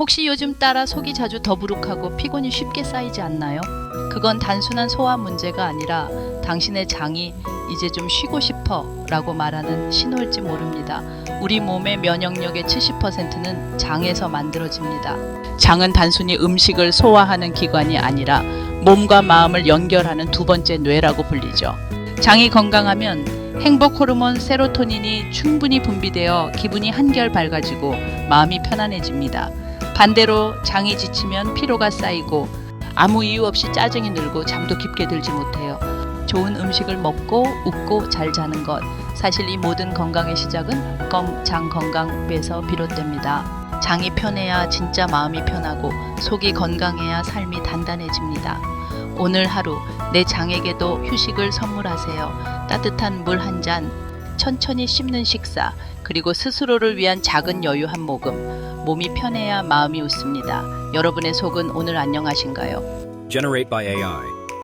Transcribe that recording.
혹시 요즘 따라 속이 자주 더부룩하고 피곤이 쉽게 쌓이지 않나요? 그건 단순한 소화 문제가 아니라 당신의 장이 이제 좀 쉬고 싶어 라고 말하는 신호일지 모릅니다. 우리 몸의 면역력의 70%는 장에서 만들어집니다. 장은 단순히 음식을 소화하는 기관이 아니라 몸과 마음을 연결하는 두 번째 뇌라고 불리죠. 장이 건강하면 행복 호르몬 세로토닌이 충분히 분비되어 기분이 한결 밝아지고 마음이 편안해집니다. 반대로 장이 지치면 피로가 쌓이고 아무 이유 없이 짜증이 늘고 잠도 깊게 들지 못해요. 좋은 음식을 먹고 웃고 잘 자는 것. 사실 이 모든 건강의 시작은 검, 장 건강에서 비롯됩니다. 장이 편해야 진짜 마음이 편하고 속이 건강해야 삶이 단단해집니다. 오늘 하루 내 장에게도 휴식을 선물하세요. 따뜻한 물 한 잔, 천천히 씹는 식사, 그리고 스스로를 위한 작은 여유 한 모금. 몸이 편해야 마음이 웃습니다. 여러분의 속은 오늘 안녕하신가요? Generate by AI.